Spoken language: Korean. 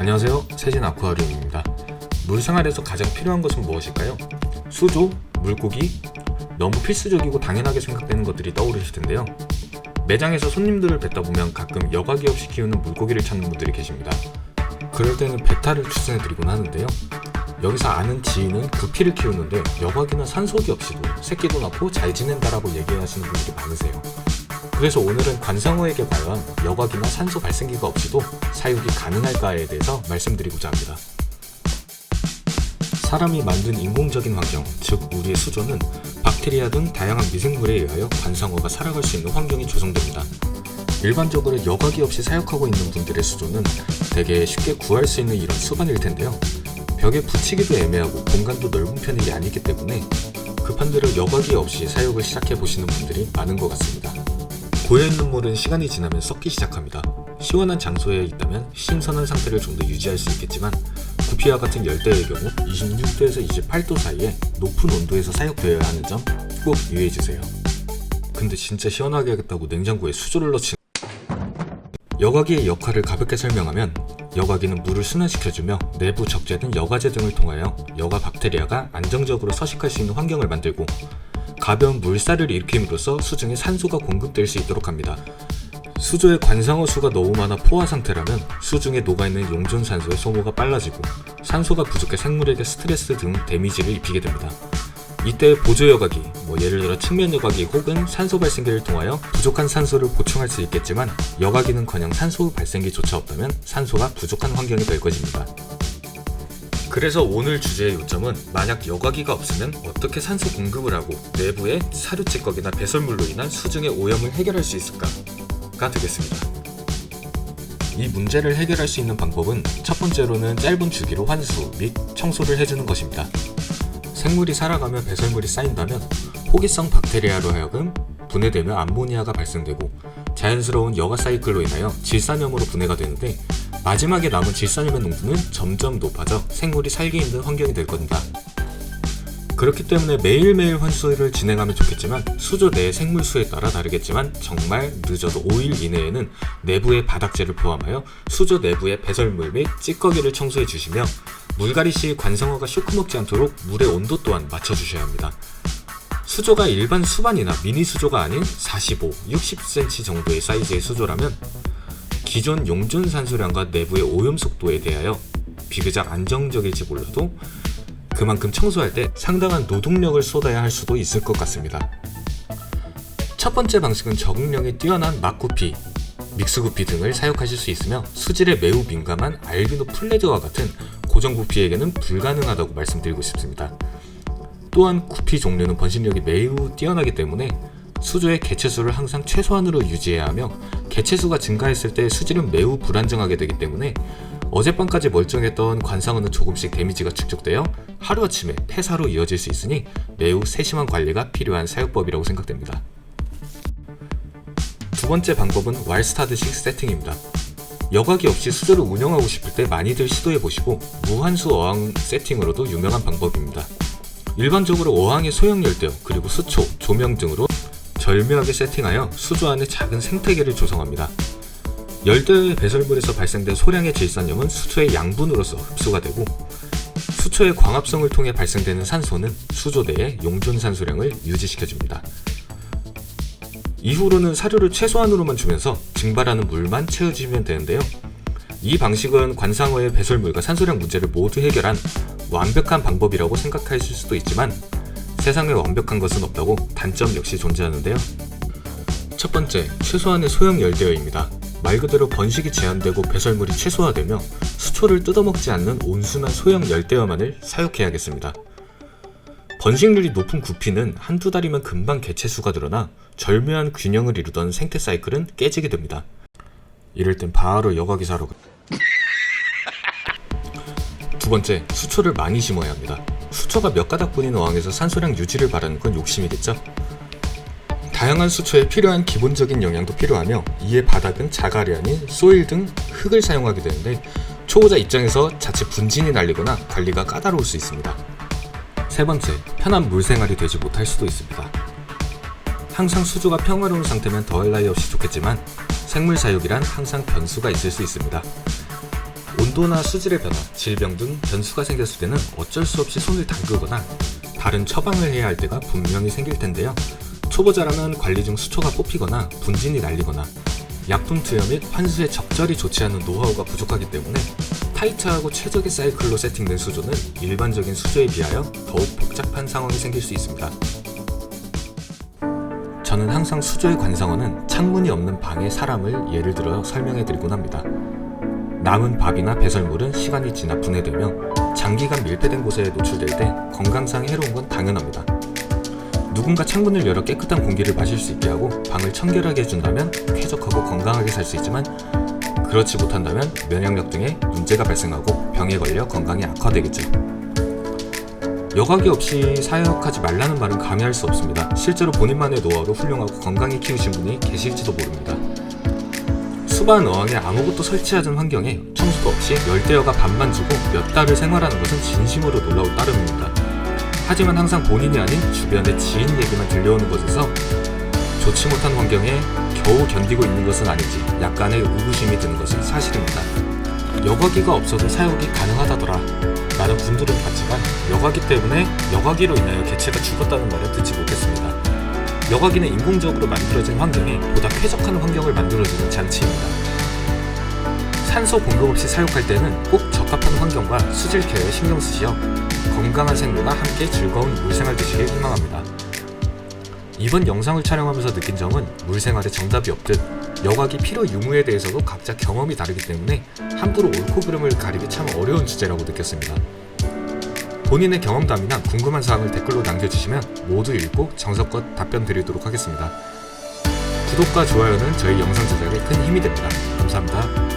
안녕하세요. 세진 아쿠아리움입니다. 물 생활에서 가장 필요한 것은 무엇일까요? 수조, 물고기, 너무 필수적이고 당연하게 생각되는 것들이 떠오르실 텐데요. 매장에서 손님들을 뵙다 보면 가끔 여과기 없이 키우는 물고기를 찾는 분들이 계십니다. 그럴 때는 베타를 추천해드리곤 하는데요. 여기서 아는 지인은 구피를 키우는데 여과기나 산소기 없이도 새끼도 낳고 잘 지낸다라고 얘기하시는 분들이 많으세요. 그래서 오늘은 관상어에게 과연 여과기나 산소 발생기가 없이도 사육이 가능할까에 대해서 말씀드리고자 합니다. 사람이 만든 인공적인 환경, 즉 우리의 수조는 박테리아 등 다양한 미생물에 의하여 관상어가 살아갈 수 있는 환경이 조성됩니다. 일반적으로 여과기 없이 사육하고 있는 분들의 수조는 되게 쉽게 구할 수 있는 이런 수반일 텐데요. 벽에 붙이기도 애매하고 공간도 넓은 편이 아니기 때문에 급한 대로 여과기 없이 사육을 시작해 보시는 분들이 많은 것 같습니다. 고여있는 물은 시간이 지나면 썩기 시작합니다. 시원한 장소에 있다면 신선한 상태를 좀 더 유지할 수 있겠지만 구피와 같은 열대의 경우 26도에서 28도 사이에 높은 온도에서 사육되어야 하는 점 꼭 유의해주세요. 근데 진짜 시원하게 하겠다고 냉장고에 수조를 넣지 여과기의 역할을 가볍게 설명하면 여과기는 물을 순환시켜주며 내부 적재든 여과제 등을 통하여 여과 박테리아가 안정적으로 서식할 수 있는 환경을 만들고 가벼운 물살을 일으킴으로써 수중에 산소가 공급될 수 있도록 합니다. 수조의 관상어 수가 너무 많아 포화 상태라면 수중에 녹아있는 용존 산소의 소모가 빨라지고 산소가 부족해 생물에게 스트레스 등 데미지를 입히게 됩니다. 이때 보조 여과기, 뭐 예를 들어 측면 여과기 혹은 산소 발생기를 통하여 부족한 산소를 보충할 수 있겠지만 여과기는커녕 산소 발생기조차 없다면 산소가 부족한 환경이 될 것입니다. 그래서 오늘 주제의 요점은 만약 여과기가 없으면 어떻게 산소 공급을 하고 내부의 사료 찌꺼기나 배설물로 인한 수중의 오염을 해결할 수 있을까가 되겠습니다. 이 문제를 해결할 수 있는 방법은 첫 번째로는 짧은 주기로 환수 및 청소를 해주는 것입니다. 생물이 살아가며 배설물이 쌓인다면 호기성 박테리아로 하여금 분해되며 암모니아가 발생되고 자연스러운 여가 사이클로 인하여 질산염으로 분해가 되는데 마지막에 남은 질산염의 농도는 점점 높아져 생물이 살기 힘든 환경이 될 겁니다. 그렇기 때문에 매일매일 환수를 진행하면 좋겠지만 수조 내의 생물 수에 따라 다르겠지만 정말 늦어도 5일 이내에는 내부의 바닥재를 포함하여 수조 내부의 배설물 및 찌꺼기를 청소해 주시며 물갈이 시 관상어가 쇼크 먹지 않도록 물의 온도 또한 맞춰 주셔야 합니다. 수조가 일반 수반이나 미니 수조가 아닌 45, 60cm 정도의 사이즈의 수조라면 기존 용존 산소량과 내부의 오염 속도에 대하여 비교적 안정적일지 몰라도 그만큼 청소할 때 상당한 노동력을 쏟아야 할 수도 있을 것 같습니다. 첫 번째 방식은 적응력이 뛰어난 막구피, 믹스구피 등을 사용하실 수 있으며 수질에 매우 민감한 알비노 플레저와 같은 고정 구피에게는 불가능하다고 말씀드리고 싶습니다. 또한 구피 종류는 번식력이 매우 뛰어나기 때문에 수조의 개체수를 항상 최소한으로 유지해야 하며 개체수가 증가했을 때 수질은 매우 불안정하게 되기 때문에 어젯밤까지 멀쩡했던 관상어는 조금씩 데미지가 축적되어 하루아침에 폐사로 이어질 수 있으니 매우 세심한 관리가 필요한 사육법이라고 생각됩니다. 두 번째 방법은 왈스타드식 세팅입니다. 여과기 없이 수조를 운영하고 싶을 때 많이들 시도해보시고 무한수 어항 세팅으로도 유명한 방법입니다. 일반적으로 어항의 소형 열대어 그리고 수초, 조명 등으로 절묘하게 세팅하여 수조 안에 작은 생태계를 조성합니다. 열대어의 배설물에서 발생된 소량의 질산염은 수초의 양분으로서 흡수가 되고 수초의 광합성을 통해 발생되는 산소는 수조 내의 용존 산소량을 유지시켜줍니다. 이후로는 사료를 최소한으로만 주면서 증발하는 물만 채워주면 되는데요. 이 방식은 관상어의 배설물과 산소량 문제를 모두 해결한 완벽한 방법이라고 생각하실 수도 있지만 세상에 완벽한 것은 없다고 단점 역시 존재하는데요. 첫 번째, 최소한의 소형 열대어입니다. 말 그대로 번식이 제한되고 배설물이 최소화되며 수초를 뜯어먹지 않는 온순한 소형 열대어만을 사육해야겠습니다. 번식률이 높은 구피는 한두 달이면 금방 개체수가 늘어나 절묘한 균형을 이루던 생태 사이클은 깨지게 됩니다. 이럴 땐 바로 여과기 사러 가. 두 번째, 수초를 많이 심어야 합니다. 수초가 몇 가닥뿐인 어항에서 산소량 유지를 바라는 건 욕심이겠죠? 다양한 수초에 필요한 기본적인 영양도 필요하며 이에 바닥은 자갈이 아닌 소일 등 흙을 사용하게 되는데 초보자 입장에서 자칫 분진이 날리거나 관리가 까다로울 수 있습니다. 세 번째, 편한 물 생활이 되지 못할 수도 있습니다. 항상 수조가 평화로운 상태면 더할 나위 없이 좋겠지만 생물 사육이란 항상 변수가 있을 수 있습니다. 온도나 수질의 변화, 질병 등 변수가 생겼을 때는 어쩔 수 없이 손을 담그거나 다른 처방을 해야 할 때가 분명히 생길 텐데요. 초보자라면 관리 중 수초가 뽑히거나 분진이 날리거나 약품 투여 및 환수에 적절히 조치하는 노하우가 부족하기 때문에 타이트하고 최적의 사이클로 세팅된 수조는 일반적인 수조에 비하여 더욱 복잡한 상황이 생길 수 있습니다. 저는 항상 수조의 관상어는 창문이 없는 방에 사람을 예를 들어 설명해 드리곤 합니다. 남은 밥이나 배설물은 시간이 지나 분해되며 장기간 밀폐된 곳에 노출될 때 건강상에 해로운 건 당연합니다. 누군가 창문을 열어 깨끗한 공기를 마실 수 있게 하고 방을 청결하게 해준다면 쾌적하고 건강하게 살 수 있지만 그렇지 못한다면 면역력 등의 문제가 발생하고 병에 걸려 건강이 악화되겠죠. 여과기 없이 사역하지 말라는 말은 감히 수 없습니다. 실제로 본인만의 노하우로 훌륭하고 건강히 키우신 분이 계실지도 모릅니다. 수반 어항에 아무것도 설치하지 환경에 청소도 없이 열대어가 밥만 주고 몇 달을 생활하는 것은 진심으로 놀라울 따름입니다. 하지만 항상 본인이 아닌 주변의 지인 얘기만 들려오는 곳에서 좋지 못한 환경에 겨우 견디고 있는 것은 아닌지 약간의 의구심이 드는 것은 사실입니다. 여과기가 없어도 사육이 가능하다더라 라는 분들은 봤지만 여과기 때문에 여과기로 인하여 개체가 죽었다는 말은 듣지 못했습니다. 여과기는 인공적으로 만들어진 환경에 보다 쾌적한 환경을 만들어주는 장치입니다. 산소 공급 없이 사육할 때는 꼭 적합한 환경과 수질 케어에 신경 쓰시어 건강한 생물과 함께 즐거운 물생활 되시길 희망합니다. 이번 영상을 촬영하면서 느낀 점은 물생활에 정답이 없듯 여과기 필요 유무에 대해서도 각자 경험이 다르기 때문에 함부로 옳고 그름을 가리기 참 어려운 주제라고 느꼈습니다. 본인의 경험담이나 궁금한 사항을 댓글로 남겨주시면 모두 읽고 정석껏 답변 드리도록 하겠습니다. 구독과 좋아요는 저희 영상 제작에 큰 힘이 됩니다. 감사합니다.